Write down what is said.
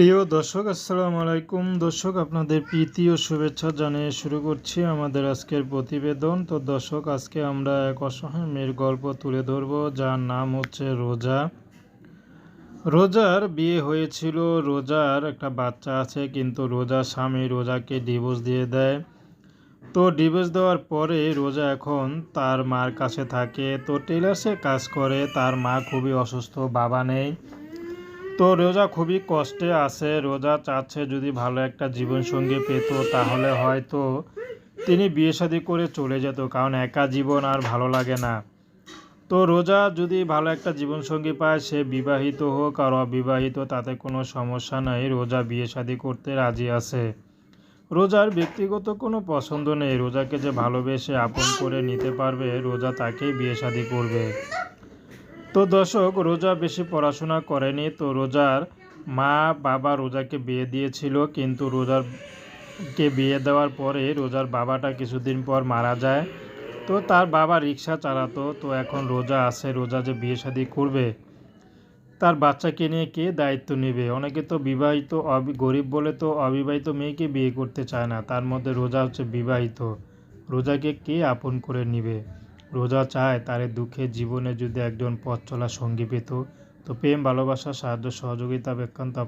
প্রিয় দর্শক, আসসালামু আলাইকুম। দর্শক, আপনাদের প্রীতি ও শুভেচ্ছা জানিয়ে শুরু করছি আমাদের আজকের প্রতিবেদন। তো দর্শক, আজকে আমরা এক অসহায় মেয়ের গল্প তুলে ধরব, যার নাম হচ্ছে রোজা। রোজার বিয়ে হয়েছিল, রোজার একটা বাচ্চা আছে, কিন্তু রোজার স্বামী রোজাকে ডিভোর্স দিয়ে দেয়। তো ডিভোর্স দেওয়ার পরে রোজা এখন তার মার কাছে থাকে। তো টেলার্সে কাজ করে, তার মা খুবই অসুস্থ, বাবা নেই। তো রোজা খুবই কষ্টে আছে, রোজা চাচ্ছে যদি ভালো একটা জীবনসঙ্গী পেত তাহলে হয়তো তিনি বিয়ে শাদী করে চলে যেত, কারণ একা জীবন আর ভালো লাগে না। তো রোজা যদি ভালো একটা জীবনসঙ্গী পায়, সে বিবাহিত হোক আর অবিবাহিত, তাতে কোনো সমস্যা নাই, রোজা বিয়ে শাদী করতে রাজি আছে। রোজার ব্যক্তিগত কোনো পছন্দ নেই, রোজাকে যে ভালোবেসে আপন করে নিতে পারবে, রোজা তাকেই বিয়ে শাদী করবে। তো দর্শক, রোজা বেশি পড়াশোনা করেনি তো রোজার মা বাবা রোজাকে বিয়ে দিয়েছিল, কিন্তু রোজার কে বিয়ে দেওয়ার পরে রোজার বাবাটা কিছুদিন পর মারা যায়। তো তার বাবা রিক্সা চালাতো, তো এখন রোজা আছে, রোজা যে বিয়ে শাদী করবে, তার বাচ্চাকে নিয়ে কে দায়িত্ব নেবে? অনেকে তো বিবাহিত গরিব বলে তো অবিবাহিত মেয়েকে বিয়ে করতে চায় না, তার মধ্যে রোজা হচ্ছে বিবাহিত। রোজাকে কে আপন করে নিবে? রোজা চায়, তার দুঃখে দুঃখের জীবনে যদি একজন পথ চলা সঙ্গী পেত, তো প্রেম, ভালোবাসা, সাহায্য, সহযোগিতা বেক্ষান্ত